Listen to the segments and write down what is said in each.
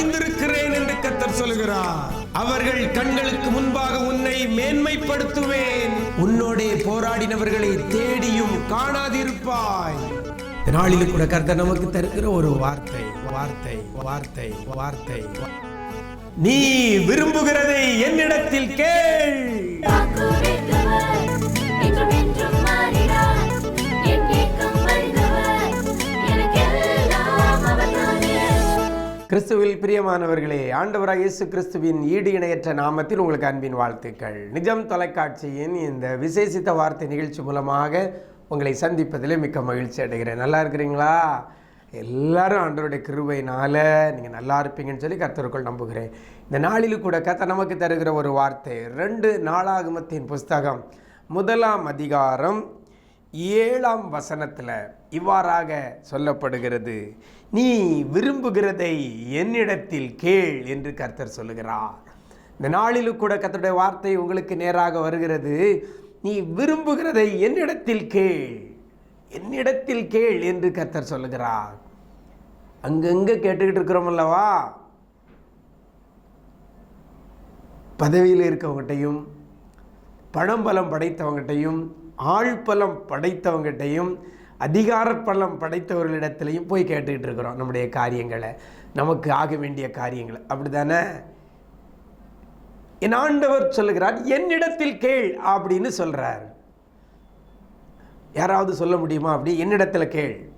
வரைந்திருக்கிறேன் என்று கத்தர் சொல்கிறார் அவர்கள் கண்களுக்கு முன்பாக உன்னை மேன்மைப்படுத்துவேன். உன்னோடே போராடினவர்களை தேடியும் காணாதிருப்பாய். இந்த நாளில் கூட கர்த்தர் நமக்கு தருகிற ஒரு வார்த்தை வார்த்தை வார்த்தை வார்த்தை. நீ விரும்புகிறதை என்னிடத்தில் கேள். என்றும் கிறிஸ்துவில் பிரியமானவர்களே ஆண்டவராக இயேசு கிறிஸ்துவின் ஈடு இணையற்ற நாமத்தில் உங்களுக்கு அன்பின் வாழ்த்துக்கள். நிஜம் தொலைக்காட்சியின் இந்த விசேஷித்த வார்த்தை நிகழ்ச்சி மூலமாக உங்களை சந்திப்பதிலே மிக்க மகிழ்ச்சி அடைகிறேன். நல்லா இருக்கிறீங்களா? எல்லாரும் ஆண்டவருடைய கிருவையினால் நீங்கள் நல்லா இருப்பீங்கன்னு சொல்லி கர்த்தருக்குள் நம்புகிறேன். இந்த நாளில் கூட கத்த நமக்கு தருகிற ஒரு வார்த்தை ரெண்டு நாளாகமத்தின் புஸ்தகம் முதலாம் அதிகாரம் ஏழாம் வசனத்தில் இவ்வாறாக சொல்லப்படுகிறது. நீ விரும்புகிறதை என்னிடத்தில் கேள் என்று கர்த்தர் சொல்லுகிறார். இந்த நாளிலும் கூட கர்த்தருடைய வார்த்தை உங்களுக்கு நேராக வருகிறது. நீ விரும்புகிறதை என்னிடத்தில் கேள் என்னிடத்தில் கேள் என்று கர்த்தர் சொல்லுகிறார். அங்கங்கே கேட்டுக்கிட்டு இருக்கிறோம் அல்லவா? பதவியில் இருக்கவங்ககிட்டையும் பழம்பலம் படைத்தவங்ககிட்டையும் ஆழ்பலம் படைத்தவங்ககிட்டையும் அதிகார பலம் போய் கேட்டுக்கிட்டு இருக்கிறோம் நம்முடைய காரியங்களை. நமக்கு ஆக வேண்டிய காரியங்களை. அப்படி தானே என் ஆண்டவர் சொல்லுகிறார் என்னிடத்தில் கேள் அப்படின்னு சொல்கிறார் யாராவது சொல்ல முடியுமா அப்படி? என்னிடத்தில் கேள்.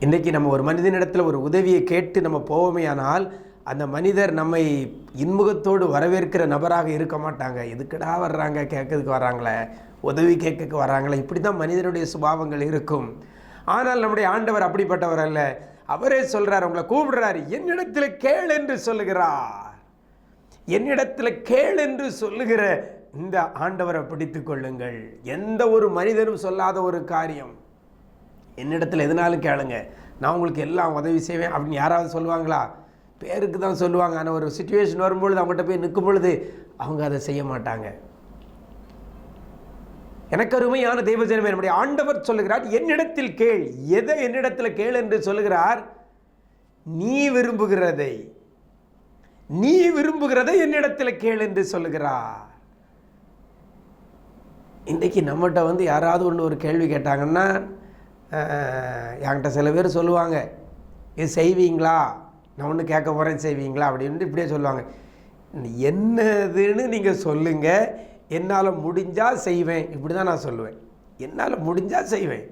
இன்றைக்கி நம்ம ஒரு மனிதனிடத்தில் ஒரு உதவியை கேட்டு நம்ம போவோமேயானால் அந்த மனிதர் நம்மை இன்முகத்தோடு வரவேற்கிற நபராக இருக்க மாட்டாங்க. எதுக்குடா வர்றாங்க? கேட்கறதுக்கு வர்றாங்களே. உதவி கேட்க வர்றாங்களே. இப்படி தான் மனிதனுடைய சுபாவங்கள் இருக்கும். ஆனால் நம்முடைய ஆண்டவர் அப்படிப்பட்டவர் அல்ல. அவரே சொல்கிறார் உங்களை கூப்பிடுறாரு. என்னிடத்தில் கேள் என்று சொல்லுகிறார். என்னிடத்தில் கேள் என்று சொல்லுகிற இந்த ஆண்டவரை பிடித்து கொள்ளுங்கள். எந்த ஒரு மனிதனும் சொல்லாத ஒரு காரியம். என்னிடத்தில் எதுனாலும் கேளுங்க. நான் உங்களுக்கு எல்லாம் உதவி செய்வேன். அப்படின்னு யாராவது சொல்லுவாங்களா? பேருக்கு தான் சொல்லுவாங்க. ஆனால் ஒரு சுச்சுவேஷன் வரும்பொழுது அவங்ககிட்ட போய் நிற்கும் பொழுது அவங்க அதை செய்ய மாட்டாங்க. எனக்கு அருமையான தெய்வஜனமே நம்முடைய ஆண்டவர் சொல்லுகிறார் என்னிடத்தில் கேள். எதை என்னிடத்தில் கேள் என்று சொல்லுகிறார்? நீ விரும்புகிறதை. நீ விரும்புகிறதை என்னிடத்தில் கேள் என்று சொல்லுகிறார். இன்றைக்கி நம்மகிட்ட வந்து யாராவது ஒன்று ஒரு கேள்வி கேட்டாங்கன்னா என்கிட்ட சில பேர் சொல்லுவாங்க இது செய்வீங்களா? நான் ஒன்று கேட்க போகிறேன் செய்வீங்களா அப்படின்ட்டு இப்படியே சொல்லுவாங்க. என்னதுன்னு நீங்கள் சொல்லுங்கள் என்னால் முடிஞ்சால் செய்வேன். இப்படி தான் நான் சொல்லுவேன். என்னால் முடிஞ்சால் செய்வேன்.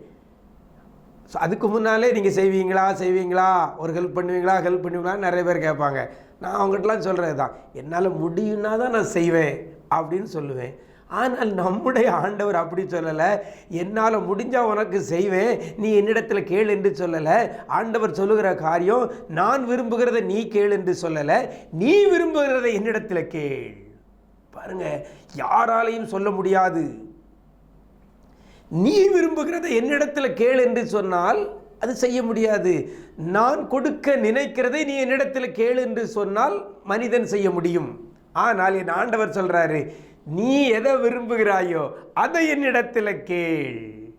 ஸோ அதுக்கு முன்னாலே நீங்கள் செய்வீங்களா செய்வீங்களா? ஒரு ஹெல்ப் பண்ணுவீங்களா ஹெல்ப் பண்ணுவீங்களா நிறைய பேர் கேட்பாங்க. நான் அவங்ககிட்டலாம் சொல்கிறது தான் என்னால் முடியும்னா தான் நான் செய்வேன் அப்படின்னு சொல்லுவேன். ஆனால் நம்முடைய ஆண்டவர் அப்படி சொல்லலை. என்னால் முடிஞ்சால் உனக்கு செய்வேன். நீ என்னிடத்தில் கேள் என்று சொல்லலை. ஆண்டவர் சொல்லுகிற காரியம் நான் விரும்புகிறத நீ கேள் என்று சொல்லலை. நீ விரும்புகிறத என்னிடத்தில் கேள். பாருங்க யாராலையும் சொல்ல முடியாது. நீ விரும்புகிறத என்னிடத்தில் கேள் என்று சொன்னால் அது செய்ய முடியாது. நான் கொடுக்க நினைக்கிறதை நீ என்னிடத்தில் கேள் என்று சொன்னால் மனிதன் செய்ய முடியும். ஆனால் என் ஆண்டவர் சொல்கிறாரு நீ எதை விரும்புகிறாயோ அதை என்னிடத்தில் கேள்.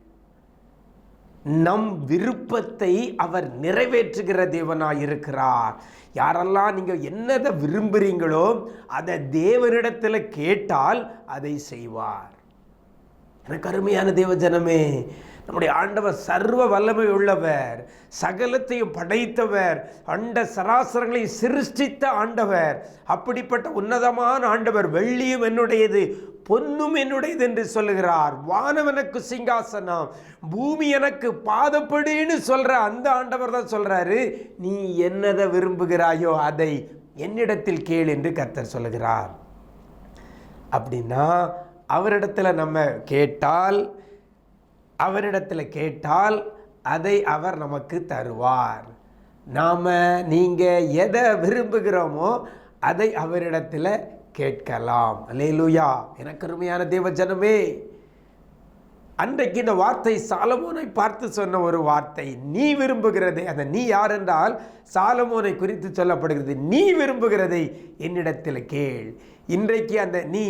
நம் விருப்பத்தை அவர் நிறைவேற்றுகிற தேவனாக இருக்கிறார். யாரெல்லாம் நீங்கள் என்னதை விரும்புகிறீங்களோ அதை தேவனிடத்தில் கேட்டால் அதை செய்வார். எனக்கு அருமையான தேவஜனமே நம்முடைய ஆண்டவர் சர்வ வல்லமை உள்ளவர் சகலத்தையும் படைத்தவர் அண்ட சராசரங்களை சிருஷ்டித்த ஆண்டவர் அப்படிப்பட்ட உன்னதமான ஆண்டவர் வெள்ளியும் என்னுடையது பொன்னும் என்னுடையது என்று சொல்லுகிறார். வானம் எனக்கு சிங்காசனம் பூமி எனக்கு பாதப்படின்னு சொல்ற அந்த ஆண்டவர் தான் சொல்றாரு. நீ என்னதை விரும்புகிறாயோ அதை என்னிடத்தில் கேள் என்று கர்த்தர் சொல்லுகிறார். அப்படின்னா அவரிடத்தில் நம்ம கேட்டால் அவரிடத்தில் கேட்டால் அதை அவர் நமக்கு தருவார். நாம் நீங்கள் எதை விரும்புகிறோமோ அதை அவரிடத்தில் கேட்கலாம். அல்லேலூயா. எனக்கு அருமையான தேவஜனமே அன்றைக்கு இந்த வார்த்தை சாலமோனை பார்த்து சொன்ன ஒரு வார்த்தை. நீ விரும்புகிறதை அந்த நீ யார் என்றால் சாலமோனை குறித்து சொல்லப்படுகிறது. நீ விரும்புகிறதை என்னிடத்தில் கேள். இன்றைக்கு அந்த நீ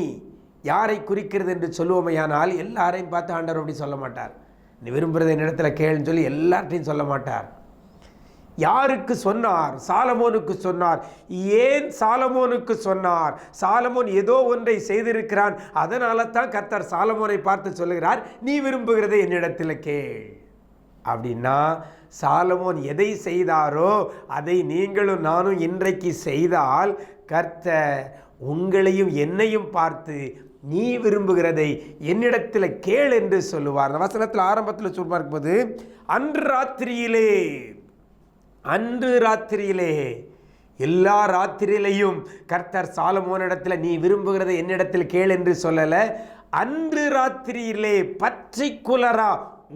யாரை குறிக்கிறது என்று சொல்லுவோமையானால் எல்லாரையும் பார்த்து ஆண்டவர் அப்படி சொல்ல மாட்டார். நீ விரும்புகிறது என்னிடத்தில் கேளுன்னு சொல்லி எல்லார்ட்டையும் சொல்ல மாட்டார். யாருக்கு சொன்னார்? சாலமோனுக்கு சொன்னார். ஏன் சாலமோனுக்கு சொன்னார்? சாலமோன் ஏதோ ஒன்றை செய்திருக்கிறான். அதனால தான் கர்த்தர் சாலமோனை பார்த்து சொல்லுகிறார். நீ விரும்புகிறதை என்னிடத்தில் கேள். அப்படின்னா சாலமோன் எதை செய்தாரோ அதை நீங்களும் நானும் இன்றைக்கு செய்தால் கர்த்தர் உங்களையும் என்னையும் பார்த்து நீ விரும்புகிறதை என்னிடத்தில் கேள் என்று சொல்லுவார். அந்த வசனத்தில் ஆரம்பத்தில் சொல்வார் இருக்கும்போது அன்று ராத்திரியிலே அன்று ராத்திரியிலே எல்லா ராத்திரியிலையும் கர்த்தர் சாலமோனிடத்தில் நீ விரும்புகிறதை என்னிடத்தில் கேள் என்று சொல்லலை. அன்று ராத்திரியிலே பச்சை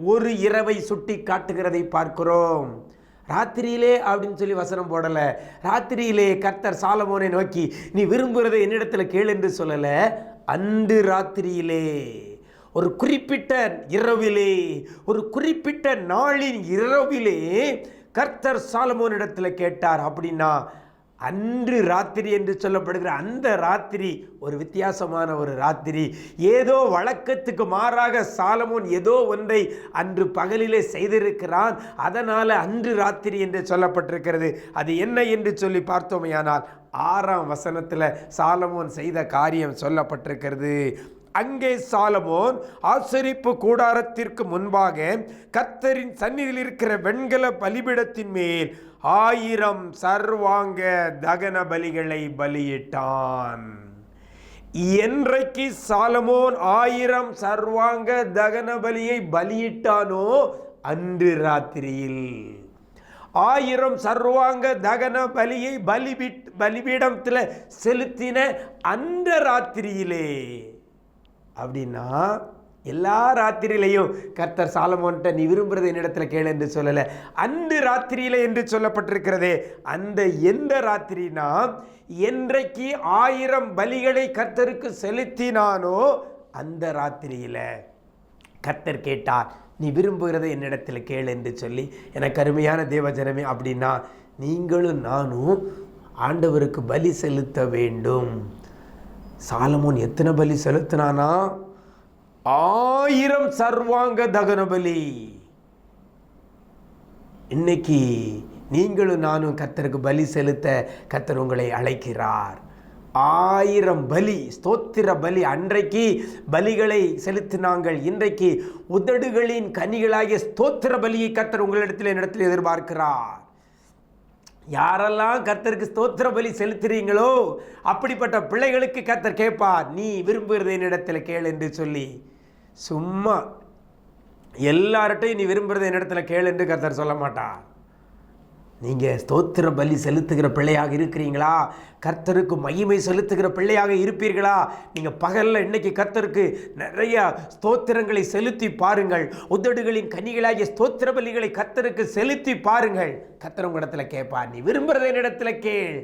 ஒரு இரவை சுட்டி காட்டுகிறதை பார்க்கிறோம். ராத்திரியிலே அப்படின்னு சொல்லி வசனம் போடலை. ராத்திரியிலே கர்த்தர் சாலமோனை நோக்கி நீ விரும்புகிறதை என்னிடத்தில் கேள் என்று சொல்லலை. அன்று ராத்திரியிலே ஒரு குறிப்பிட்ட இரவிலே ஒரு குறிப்பிட்ட நாளின் இரவிலே கர்த்தர் சாலமோனிடத்தில் கேட்டார். அப்படின்னா அன்று ராத்திரி என்று சொல்லப்படுகிற அந்த ராத்திரி ஒரு வித்தியாசமான ஒரு ராத்திரி. ஏதோ வழக்கத்துக்கு மாறாக சாலமோன் ஏதோ ஒன்றை அன்று பகலிலே செய்திருக்கிறான். அதனால் அன்று ராத்திரி என்று சொல்லப்பட்டிருக்கிறது. அது என்ன என்று சொல்லி பார்த்தோமையானால் ஆறாம் வசனத்தில் சாலமோன் செய்த காரியம் சொல்லப்பட்டிருக்கிறது. அங்கே சாலமோன் ஆசரிப்பு கூடாரத்திற்கு முன்பாக கத்தரின் சந்நிதியில் இருக்கிற வெண்கல பலிபிடத்தின் மேல் ஆயிரம் சர்வாங்க தகன பலிகளை பலியிட்டான். என்றைக்கு சாலமோன் ஆயிரம் சர்வாங்க தகன பலியை பலியிட்டானோ அன்று ராத்திரியில். ஆயிரம் சர்வாங்க தகன பலியை பலிபிட் பலிபீடத்தில் செலுத்தின அந்த ராத்திரியிலே. அப்படின்னா எல்லா ராத்திரியிலையும் கர்த்தர் சாலமோன்ட்ட நீ விரும்புறது என்னிடத்துல கேளு என்று சொல்லலை. அந்த ராத்திரியில என்று சொல்லப்பட்டிருக்கிறதே அந்த எந்த ராத்திரினா என்றைக்கு ஆயிரம் பலிகளை கர்த்தருக்கு செலுத்தினானோ அந்த ராத்திரியில. கர்த்தர் கேட்டார் நீ விரும்புகிறதை என்னிடத்தில் கேள் என்று சொல்லி எனக்கு அருமையான தேவஜனமே அப்படின்னா நீங்களும் நானும் ஆண்டவருக்கு பலி செலுத்த வேண்டும். சாலமோன் எத்தனை பலி செலுத்தினானா? ஆயிரம் சர்வாங்க தகன பலி. இன்னைக்கு நீங்களும் நானும் கத்தருக்கு பலி செலுத்த கத்தர் உங்களை அழைக்கிறார். ஆயிரம் பலி ஸ்தோத்திர பலி. அன்றைக்கு பலிகளை செலுத்தினாங்கள். இன்றைக்கு உதடுகளின் கனிகளாகிய ஸ்தோத்திர பலியை கர்த்தர் உங்களிடத்தில் என்னிடத்தில் எதிர்பார்க்கிறார். யாரெல்லாம் கத்தருக்கு ஸ்தோத்திர பலி செலுத்துறீங்களோ அப்படிப்பட்ட பிள்ளைகளுக்கு கர்த்தர் கேட்பார் நீ விரும்புகிறது என்னிடத்தில் கேள் என்று சொல்லி. சும்மா எல்லார்ட்டையும் நீ விரும்புகிறது என்னிடத்தில் கேள் என்று கர்த்தர் சொல்ல மாட்டார். நீங்கள் ஸ்தோத்திர பலி செலுத்துகிற பிள்ளையாக இருக்கிறீங்களா? கர்த்தருக்கு மகிமை செலுத்துகிற பிள்ளையாக இருப்பீர்களா? நீங்கள் பகலில் இன்றைக்கி கர்த்தருக்கு நிறைய ஸ்தோத்திரங்களை செலுத்தி பாருங்கள். உதடுகளின் கனிகளாகிய ஸ்தோத்திர பலிகளை கர்த்தருக்கு செலுத்தி பாருங்கள். கர்த்தர் உங்களிடத்தில் கேட்பார். நீ விரும்புகிறத என்னிடத்தில் கேள்.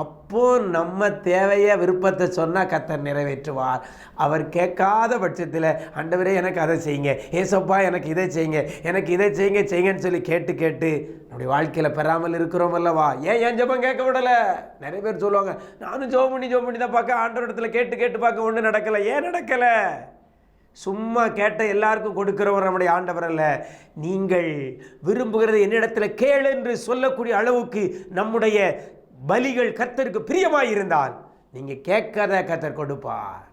அப்போ நம்ம தேவையை விருப்பத்தை சொன்னால் கத்தர் நிறைவேற்றுவார். அவர் கேட்காத பட்சத்தில் ஆண்டவரே எனக்கு அதை செய்யுங்க. ஏசப்பா எனக்கு இதை செய்யுங்க. எனக்கு இதை செய்யுங்க செய்யுங்கன்னு சொல்லி கேட்டு கேட்டு நம்முடைய வாழ்க்கையில் பெறாமல் இருக்கிறோம் அல்லவா? ஏன் என் ஜபம் கேட்க விடலை? நிறைய பேர் சொல்லுவாங்க நானும் ஜோ பண்ணி ஜோ பண்ணி தான் பார்க்க ஆண்டவர் இடத்துல கேட்டு கேட்டு பார்க்க ஒன்றும் நடக்கலை. ஏன் நடக்கலை? சும்மா கேட்ட எல்லாருக்கும் கொடுக்கிறவர் நம்முடைய ஆண்டவர் அல்ல. நீங்கள் விரும்புகிறது என்னிடத்தில் கேள் என்று சொல்லக்கூடிய அளவுக்கு நம்முடைய பலிகள் கர்த்தருக்கு பிரியமாக இருந்தால் நீங்கள் கேட்காத கர்த்தர் கொடுப்பார்.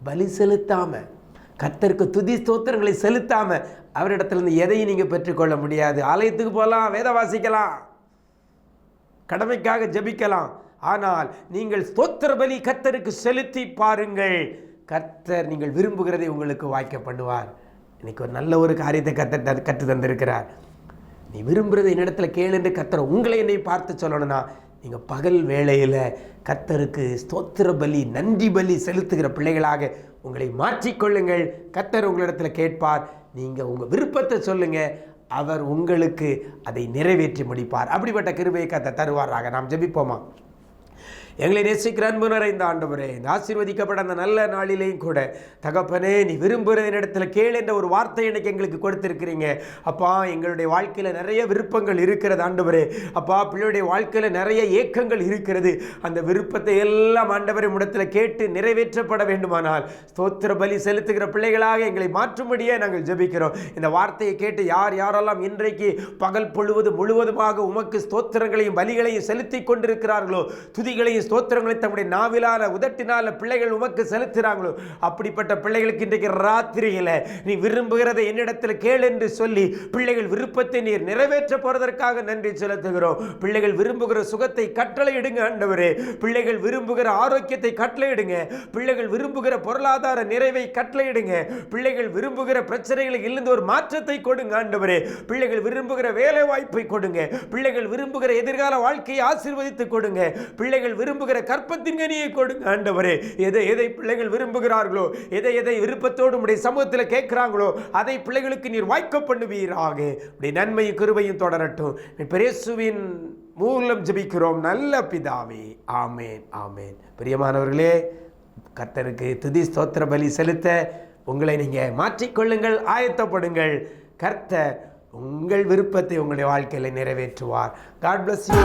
பலி செலுத்தாம கர்த்தருக்கு துதி ஸ்தோத்திரங்களை செலுத்தாம அவரிடத்திலிருந்து எதையும் நீங்கள் பெற்றுக்கொள்ள முடியாது. ஆலயத்துக்கு போகலாம் வேத வாசிக்கலாம் கடமைக்காக ஜெபிக்கலாம். ஆனால் நீங்கள் ஸ்தோத்திர பலி கர்த்தருக்கு செலுத்தி பாருங்கள். கர்த்தர் நீங்கள் விரும்புகிறதை உங்களுக்கு வாய்க்க பண்ணுவார். இன்னைக்கு ஒரு நல்ல ஒரு காரியத்தை கர்த்தர் கற்று தந்திருக்கிறார் நீ விரும்புகிறத என்னிடத்துல கேளு என்று கத்தர் உங்களை என்னை பார்த்து சொல்லணும்னா நீங்கள் பகல் வேளையில் கத்தருக்கு ஸ்தோத்திர பலி நன்றி பலி செலுத்துகிற பிள்ளைகளாக உங்களை மாற்றிக்கொள்ளுங்கள் கத்தர் உங்களிடத்தில் கேட்பார் நீங்கள் உங்கள் விருப்பத்தை சொல்லுங்கள் அவர் உங்களுக்கு அதை நிறைவேற்றி முடிப்பார். அப்படிப்பட்ட கிருபையை கத்தை தருவாராக. நாம் ஜெபிப்போமா? எங்களை நேசிக்கிற அன்பு நிறைந்த ஆண்டவரே இந்த ஆசீர்வதிக்கப்பட அந்த நல்ல நாளிலேயும் கூட தகப்பனே நீ விரும்புகிற இடத்துல கேள் என்ற ஒரு வார்த்தை எனக்கு எங்களுக்கு கொடுத்துருக்கிறீங்க. அப்பா எங்களுடைய வாழ்க்கையில் நிறைய விருப்பங்கள் இருக்கிறது ஆண்டவரே. அப்பா பிள்ளையுடைய வாழ்க்கையில் நிறைய ஏக்கங்கள் இருக்கிறது. அந்த விருப்பத்தை எல்லாம் ஆண்டவரை இடத்துல கேட்டு நிறைவேற்றப்பட வேண்டுமானால் ஸ்தோத்திர பலி செலுத்துகிற பிள்ளைகளாக எங்களை மாற்றும்படியே நாங்கள் ஜெபிக்கிறோம். இந்த வார்த்தையை கேட்டு யார் யாரெல்லாம் இன்றைக்கு பகல் பொழுவது முழுவதுமாக உமக்கு ஸ்தோத்திரங்களையும் பலிகளையும் செலுத்தி கொண்டிருக்கிறார்களோ துதி துதிகளையும் ஸ்தோத்திரங்களை தம்முடைய நாவிலான உதட்டினால பிள்ளைகள் உமக்கு செலுத்துகிறாங்களோ? அப்படிப்பட்ட பிள்ளைகளுக்கு இன்றைக்கு ராத்திரியில் நீ விரும்புகிறதை என்னிடத்தில் கேள் என்று சொல்லி பிள்ளைகள் விருப்பத்தை நீர் நிறைவேற்ற போறதற்காக நன்றி செலுத்துகிறோம். பிள்ளைகள் விரும்புகிற சுகத்தை கட்டளையிடுங்க ஆண்டவரே. பிள்ளைகள் விரும்புகிற ஆரோக்கியத்தை கட்டளையிடுங்க பிள்ளைகள் விரும்புகிற பொருளாதார நிறைவை கட்டளையிடுங்க பிள்ளைகள் விரும்புகிற பிரச்சனைகளில் இருந்து ஒரு மாற்றத்தை கொடுங்க ஆண்டவரே. பிள்ளைகள் விரும்புகிற வேலை வாய்ப்பை கொடுங்க. பிள்ளைகள் விரும்புகிற எதிர்கால வாழ்க்கையை ஆசீர்வதித்து கொடுங்க. பிள்ளைகள் விரும்புகிற கற்பத்தின் கனியை கொடுங்க ஆண்டவரே. எதை எதை பிள்ளைகள் விரும்புகிறார்களோ எதை எதை விருப்பத்தோடு உடைய சமூகத்தில் கேட்குறாங்களோ அதை பிள்ளைகளுக்கு நீர் வாய்க்க பண்ணுவீராக. உடைய நன்மையும் கிருபையும் தொடரட்டும். பிரேசுவின் மூலம் ஜபிக்கிறோம். நல்ல பிதாவே. ஆமேன் ஆமேன். பிரியமானவர்களே கர்த்தருக்கு துதி ஸ்தோத்திர பலி செலுத்த உங்களை நீங்கள் மாற்றிக்கொள்ளுங்கள் ஆயத்தப்படுங்கள். கர்த்தர் உங்கள் விருப்பத்தை உங்களுடைய வாழ்க்கையில் நிறைவேற்றுவார். God bless you